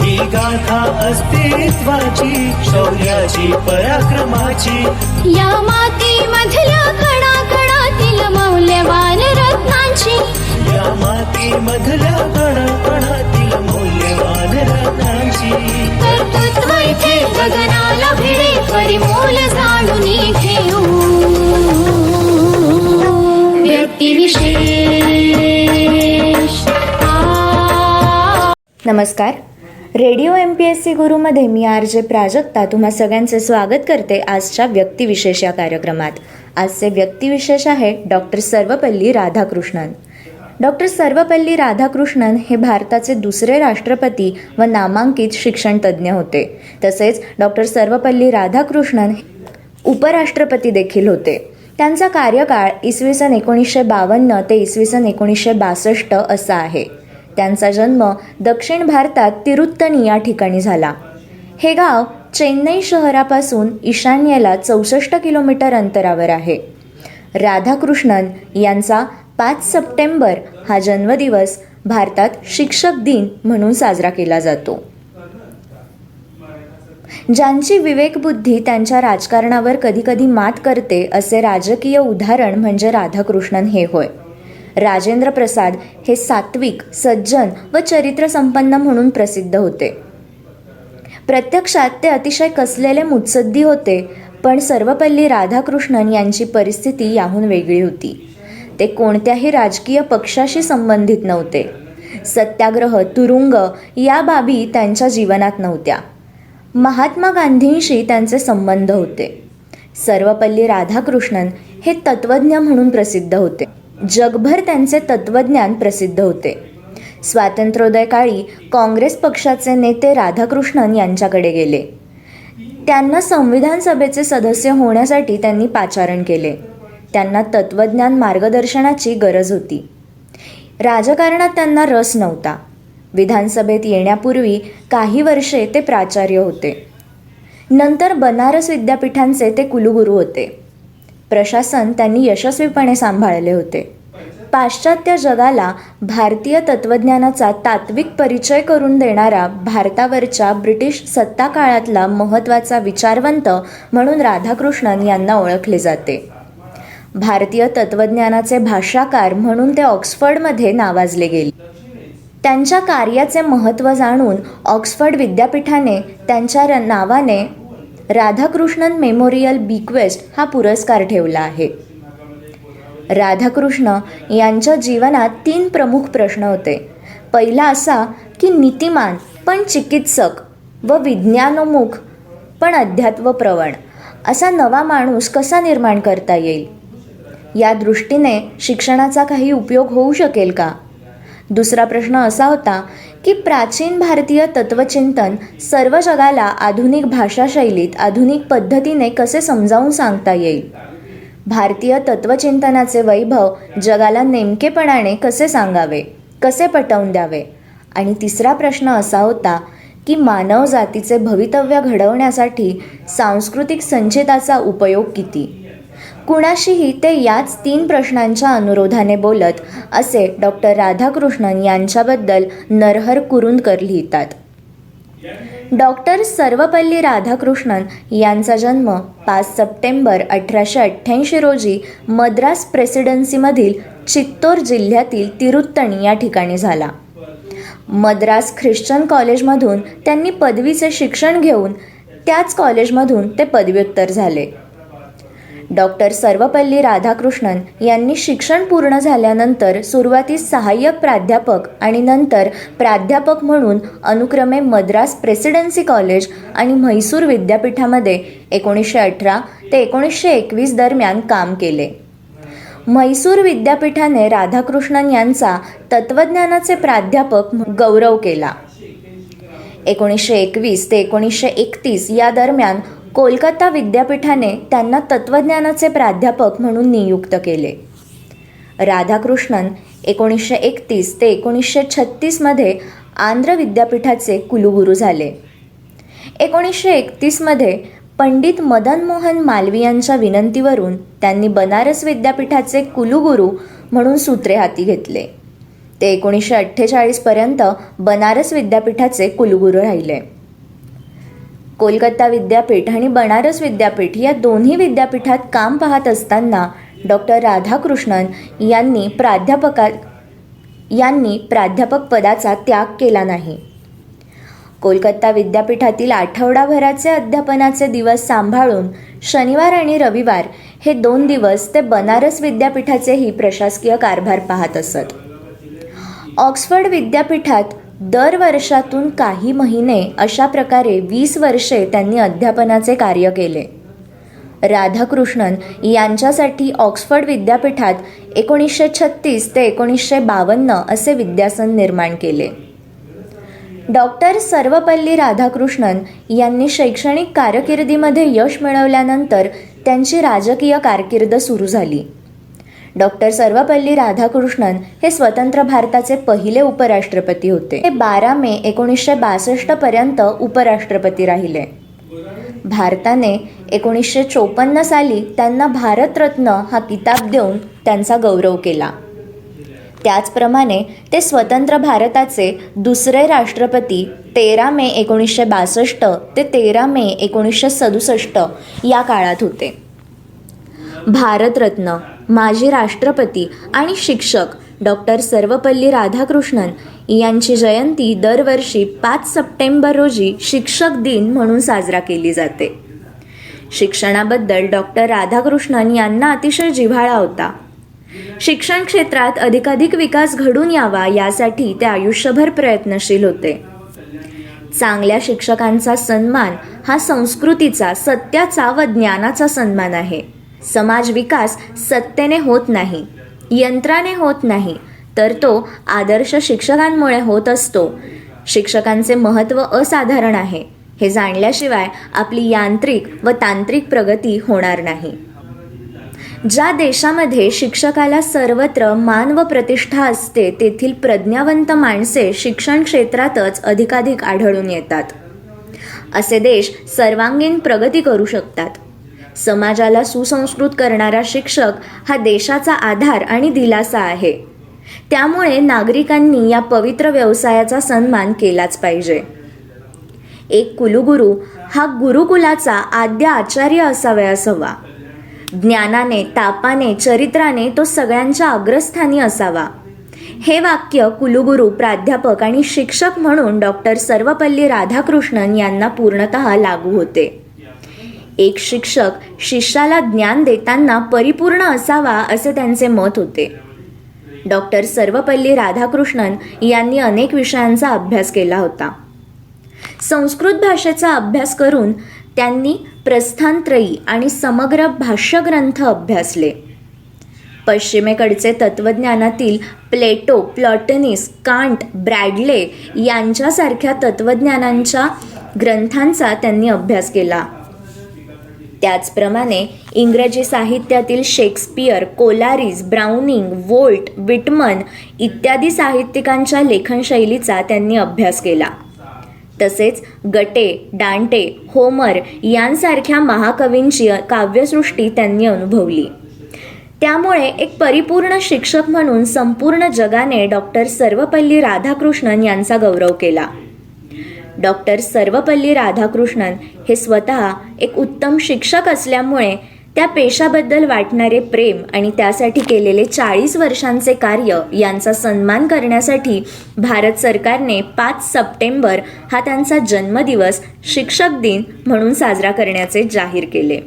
ही गाथा अस्तित्वाची शौर्याची पराक्रमाची. या मातीमधल्या कणा कणातील मौल्यवान रत्नांची. या माती मधल्या कणाकणातील मौल्यवान रत्नांची. कर्तृत्व इथे गगनाला भिडे परिमोल जाणून घेऊ व्यक्तिविशेष नमस्कार. Radio M P S C गुरुमध्ये मी आर जे प्राजक्ता तुम्हा सगळ्यांचे स्वागत करते आजच्या व्यक्तिविशेष या कार्यक्रमात. आजचे व्यक्तिविशेष आहे डॉक्टर सर्वपल्ली राधाकृष्णन. डॉक्टर सर्वपल्ली राधाकृष्णन हे भारताचे दुसरे राष्ट्रपती व नामांकित शिक्षणतज्ज्ञ होते. तसेच डॉक्टर सर्वपल्ली राधाकृष्णन उपराष्ट्रपती देखील होते. त्यांचा कार्यकाळ इसवी सन एकोणीसशे बावन्न ते इसवी सन एकोणीसशे बासष्ट असा आहे. त्यांचा जन्म दक्षिण भारतात तिरुत्तनी या ठिकाणी झाला. हे गाव चेन्नई शहरापासून ईशान्येला चौसष्ट किलोमीटर अंतरावर आहे. राधाकृष्णन यांचा पाच सप्टेंबर हा जन्मदिवस भारतात शिक्षक दिन म्हणून साजरा केला जातो. ज्यांची विवेकबुद्धी त्यांच्या राजकारणावर कधीकधी मात करते असे राजकीय उदाहरण म्हणजे राधाकृष्णन हे होय. राजेंद्र प्रसाद हे सात्विक सज्जन व चरित्रसंपन्न म्हणून प्रसिद्ध होते. प्रत्यक्षात ते अतिशय कसलेले मुत्सद्दी होते पण सर्वपल्ली राधाकृष्णन यांची परिस्थिती याहून वेगळी होती. ते कोणत्याही राजकीय पक्षाशी संबंधित नव्हते. सत्याग्रह तुरुंग या बाबी त्यांच्या जीवनात नव्हत्या. महात्मा गांधींशी त्यांचे संबंध होते. सर्वपल्ली राधाकृष्णन हे तत्वज्ञ म्हणून प्रसिद्ध होते. जगभर त्यांचे तत्वज्ञान प्रसिद्ध होते. स्वातंत्र्योदय काळी काँग्रेस पक्षाचे नेते राधाकृष्णन यांच्याकडे गेले. त्यांना संविधान सभेचे सदस्य होण्यासाठी त्यांनी पाचारण केले. त्यांना तत्वज्ञान मार्गदर्शनाची गरज होती. राजकारणात त्यांना रस नव्हता. विधानसभेत येण्यापूर्वी काही वर्षे ते प्राचार्य होते. नंतर बनारस विद्यापीठांचे ते कुलगुरू होते. प्रशासन त्यांनी यशस्वीपणे सांभाळले होते. पाश्चात्य जगाला भारतीय तत्त्वज्ञानाचा तात्विक परिचय करून देणारा भारतावरच्या ब्रिटिश सत्ता काळातला महत्त्वाचा विचारवंत म्हणून राधाकृष्णन यांना ओळखले जाते. भारतीय तत्त्वज्ञानाचे भाषाकार म्हणून ते ऑक्सफर्डमध्ये नावाजले गेले. त्यांच्या कार्याचे महत्त्व जाणून ऑक्सफर्ड विद्यापीठाने त्यांच्या र- नावाने राधाकृष्णन मेमोरियल बिक्वेस्ट हा पुरस्कार ठेवला आहे. राधाकृष्ण यांच्या जीवनात तीन प्रमुख प्रश्न होते. पहिला असा की नीतिमान पण चिकित्सक व विज्ञानोमुख पण अध्यात्वप्रवण असा नवा माणूस कसा निर्माण करता येईल? या दृष्टीने शिक्षणाचा काही उपयोग होऊ शकेल का? दुसरा प्रश्न असा होता की प्राचीन भारतीय तत्वचिंतन सर्व जगाला आधुनिक भाषाशैलीत आधुनिक पद्धतीने कसे समजावून सांगता येईल? भारतीय तत्वचिंतनाचे वैभव जगाला नेमकेपणाने कसे सांगावे? कसे पटवून द्यावे? आणि तिसरा प्रश्न असा होता की मानव जातीचे भवितव्य घडवण्यासाठी सांस्कृतिक संचिताचा उपयोग किती? कुणाशीही ते याच तीन प्रश्नांच्या अनुरोधाने बोलत असे डॉक्टर राधाकृष्णन यांच्याबद्दल नरहर कुरुंदकर लिहितात. डॉक्टर सर्वपल्ली राधाकृष्णन यांचा जन्म पाच सप्टेंबर अठराशे अठ्ठ्याऐंशी रोजी मद्रास प्रेसिडेन्सीमधील चित्तोर जिल्ह्यातील तिरुत्तणी या ठिकाणी झाला. मद्रास ख्रिश्चन कॉलेजमधून त्यांनी पदवीचे शिक्षण घेऊन त्याच कॉलेजमधून ते पदव्युत्तर झाले. डॉक्टर सर्वपल्ली राधाकृष्णन यांनी शिक्षण पूर्ण झाल्यानंतर सुरुवातीस सहाय्यक प्राध्यापक आणि नंतर प्राध्यापक म्हणून अनुक्रमे मद्रास प्रेसिडेन्सी कॉलेज आणि म्हैसूर विद्यापीठामध्ये एकोणीसशे अठरा ते एकोणीसशे एकवीस दरम्यान काम केले. म्हैसूर विद्यापीठाने राधाकृष्णन यांचा तत्त्वज्ञानाचे प्राध्यापक गौरव केला. एकोणीसशे एकवीस ते एकोणीसशे एकतीस या दरम्यान कोलकाता विद्यापीठाने त्यांना तत्त्वज्ञानाचे प्राध्यापक म्हणून नियुक्त केले. राधाकृष्णन एकोणीसशे एकतीस ते एकोणीसशे छत्तीसमध्ये आंध्र विद्यापीठाचे कुलगुरू झाले. एकोणीसशे एकतीसमध्ये पंडित मदन मोहन मालवीयांच्या विनंतीवरून त्यांनी बनारस विद्यापीठाचे कुलगुरू म्हणून सूत्रे हाती घेतले. ते एकोणीसशे अठ्ठेचाळीसपर्यंत बनारस विद्यापीठाचे कुलगुरू राहिले. कोलकाता विद्यापीठ आणि बनारस विद्यापीठ या दोन्ही विद्यापीठात काम पाहत असताना डॉक्टर राधाकृष्णन यांनी प्राध्यापका यांनी प्राध्यापक पदाचा त्याग केला नाही. कोलकाता विद्यापीठातील आठवडाभराचे अध्यापनाचे दिवस सांभाळून शनिवार आणि रविवार हे दोन दिवस ते बनारस विद्यापीठाचेही प्रशासकीय कारभार पाहत असत. ऑक्सफर्ड विद्यापीठात दर वर्षातून काही महिने अशा प्रकारे वीस वर्षे त्यांनी अध्यापनाचे कार्य केले. राधाकृष्णन यांच्यासाठी ऑक्सफर्ड विद्यापीठात एकोणीसशे छत्तीस ते एकोणीसशे बावन्न असे विद्यासन निर्माण केले. डॉक्टर सर्वपल्ली राधाकृष्णन यांनी शैक्षणिक कारकिर्दीमध्ये यश मिळवल्यानंतर त्यांची राजकीय कारकीर्द सुरू झाली. डॉक्टर सर्वपल्ली राधाकृष्णन हे स्वतंत्र भारताचे पहिले उपराष्ट्रपती होते. ते बारा मे एकोणीसशे बासष्टपर्यंत उपराष्ट्रपती राहिले. भारताने एकोणीसशे चोपन्न साली त्यांना भारतरत्न हा किताब देऊन त्यांचा गौरव केला. त्याचप्रमाणे ते स्वतंत्र भारताचे दुसरे राष्ट्रपती तेरा मे एकोणीसशे बासष्ट ते तेरा मे एकोणीसशे सदुसष्ट या काळात होते. भारतरत्न माजी राष्ट्रपती आणि शिक्षक डॉक्टर सर्वपल्ली राधाकृष्णन यांची जयंती दरवर्षी पाच सप्टेंबर रोजी शिक्षक दिन म्हणून साजरा केली जाते. शिक्षणाबद्दल डॉक्टर राधाकृष्णन यांना अतिशय जिव्हाळा होता. शिक्षण क्षेत्रात अधिकाधिक विकास घडून यावा यासाठी ते आयुष्यभर प्रयत्नशील होते. चांगल्या शिक्षकांचा सन्मान हा संस्कृतीचा सत्याचा व ज्ञानाचा सन्मान आहे. समाज विकास सत्तेने होत नाही यंत्राने होत नाही तर तो आदर्श शिक्षकांमुळे होत असतो. शिक्षकांचे महत्त्व असाधारण आहे. हे जाणल्याशिवाय आपली यांत्रिक व तांत्रिक प्रगती होणार नाही. ज्या देशामध्ये शिक्षकाला सर्वत्र मान व प्रतिष्ठा असते तेथील प्रज्ञावंत माणसे शिक्षण क्षेत्रातच अधिकाधिक आढळून येतात. असे देश सर्वांगीण प्रगती करू शकतात. समाजाला सुसंस्कृत करणारा शिक्षक हा देशाचा आधार आणि दिलासा आहे. त्यामुळे नागरिकांनी या पवित्र व्यवसायाचा सन्मान केलाच पाहिजे. एक कुलगुरू हा गुरुकुलाचा आद्य आचार्य असावयास हवा ज्ञानाने तापाने चरित्राने तो सगळ्यांच्या अग्रस्थानी असावा. हे वाक्य कुलगुरू प्राध्यापक आणि शिक्षक म्हणून डॉक्टर सर्वपल्ली राधाकृष्णन यांना पूर्णतः लागू होते. एक शिक्षक शिष्याला ज्ञान देताना परिपूर्ण असावा असे त्यांचे मत होते. डॉक्टर सर्वपल्ली राधाकृष्णन यांनी अनेक विषयांचा अभ्यास केला होता. संस्कृत भाषेचा अभ्यास करून त्यांनी प्रस्थानत्रयी आणि समग्र भाष्यग्रंथ अभ्यासले. पश्चिमेकडचे तत्त्वज्ञानातील प्लेटो प्लॉटनिस कांट ब्रॅडले यांच्यासारख्या तत्त्वज्ञानांच्या ग्रंथांचा त्यांनी अभ्यास केला. त्याचप्रमाणे इंग्रजी साहित्यातील Shakespeare Coleridge Browning Walt Whitman इत्यादी साहित्यिकांच्या लेखनशैलीचा त्यांनी अभ्यास केला. तसेच गटे डांटे होमर यांसारख्या महाकवींची काव्यसृष्टी त्यांनी अनुभवली. त्यामुळे एक परिपूर्ण शिक्षक म्हणून संपूर्ण जगाने डॉक्टर सर्वपल्ली राधाकृष्णन यांचा गौरव केला. डॉक्टर सर्वपल्ली राधाकृष्णन हे स्वतः एक उत्तम शिक्षक असल्यामुळे त्या पेशाबद्दल वाटणारे प्रेम आणि त्यासाठी केलेले चाळीस वर्षांचे कार्य यांचा सन्मान करण्यासाठी भारत सरकारने पाच सप्टेंबर हा त्यांचा जन्मदिवस शिक्षक दिन म्हणून साजरा करण्याचे जाहीर केले.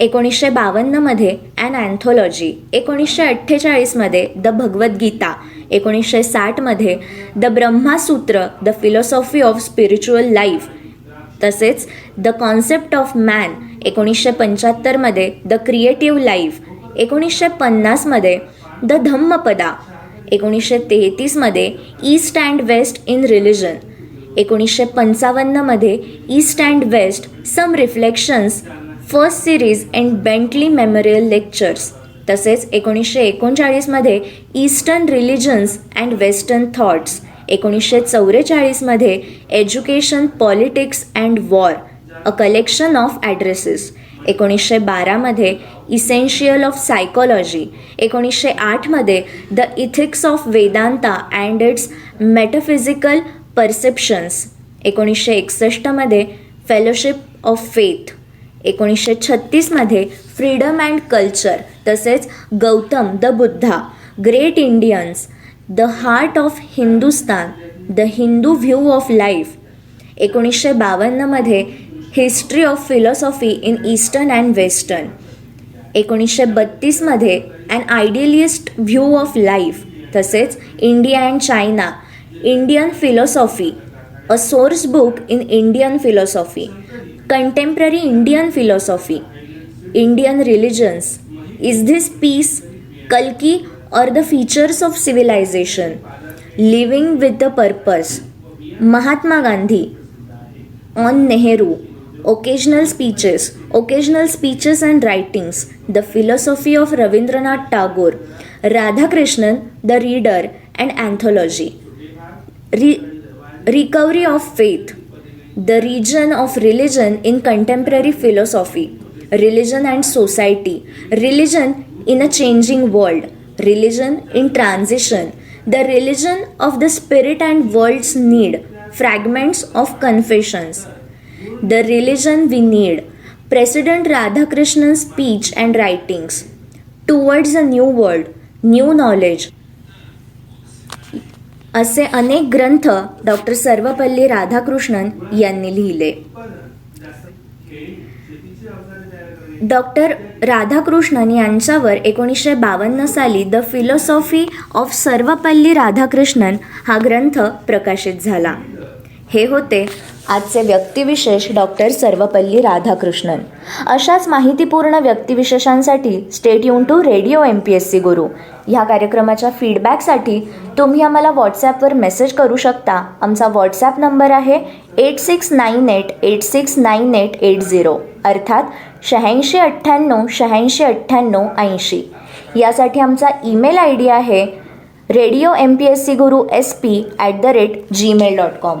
एकोणीसशे बावन्नमध्ये अँड अँथोलॉजी एकोणीसशे अठ्ठेचाळीसमध्ये द भगवद्गीता एकोणीसशे साठमध्ये the Brahmasutra the philosophy of spiritual life तसेच द कॉन्सेप्ट ऑफ मॅन एकोणीसशे पंच्याहत्तरमध्ये द क्रिएटिव्ह लाईफ एकोणीसशे पन्नासमध्ये द धम्मपदा एकोणीसशे तेहतीसमध्ये east and west in religion एकोणीसशे पंचावन्नमध्ये east and west some reflections first series and Bentley memorial lectures. तसेच एकोणीसशे एकोणचाळीसमध्ये eastern religions and western thoughts एकोणीसशे चौवेचाळीसमध्ये education politics and war a collection of addresses एकोणीसशे बारामध्ये essential of psychology एकोणीसशे आठमध्ये the ethics of Vedanta and its metaphysical perceptions एकोणीसशे एकसष्टमध्ये fellowship of faith. एकोणीसशे छत्तीसमध्ये फ्रीडम अँड कल्चर तसेच Gautam the Buddha great Indians the heart of Hindustan the Hindu view of life. एकोणीसशे बावन्नमध्ये history of philosophy in eastern and western. एकोणीसशे बत्तीसमध्ये and idealist view of life तसेच India and China Indian philosophy a source book in Indian philosophy. contemporary Indian philosophy, Indian religions. Is this peace, Kalki, or the features of civilization? Living with the purpose. Mahatma Gandhi, on Nehru, occasional speeches, occasional speeches and writings, the philosophy of Ravindranath Tagore, Radhakrishnan, the reader, and anthology. Re- recovery of faith the region of religion in contemporary philosophy, religion and society, religion in a changing world, religion in transition, the religion of the spirit and world's need, fragments of confessions. The religion we need, President Radhakrishnan's speech and writings, towards a new world, new knowledge, असे अनेक ग्रंथ doctor Sarvepalli Radhakrishnan यांनी लिहिले. Doctor Radhakrishnan यांच्यावर एकोणीसशे बावन्न साली the philosophy of Sarvepalli Radhakrishnan हा ग्रंथ प्रकाशित झाला. हे होते आजचे व्यक्तिविशेष डॉक्टर सर्वपल्ली राधाकृष्णन. अशाच माहितीपूर्ण व्यक्तिविशेषांसाठी stay युन to radio M P S C Guru. ह्या कार्यक्रमाच्या फीडबॅकसाठी तुम्ही आम्हाला व्हॉट्सॲपवर मेसेज करू शकता. आमचा व्हॉट्सॲप नंबर आहे eight six nine eight eight six nine eight eight zero अर्थात शहाऐंशी अठ्ठ्याण्णव शहाऐंशी अठ्ठ्याण्णव ऐंशी. यासाठी आमचा ईमेल आय डी आहे radio M P S C Guru S P at the rate Gmail dot com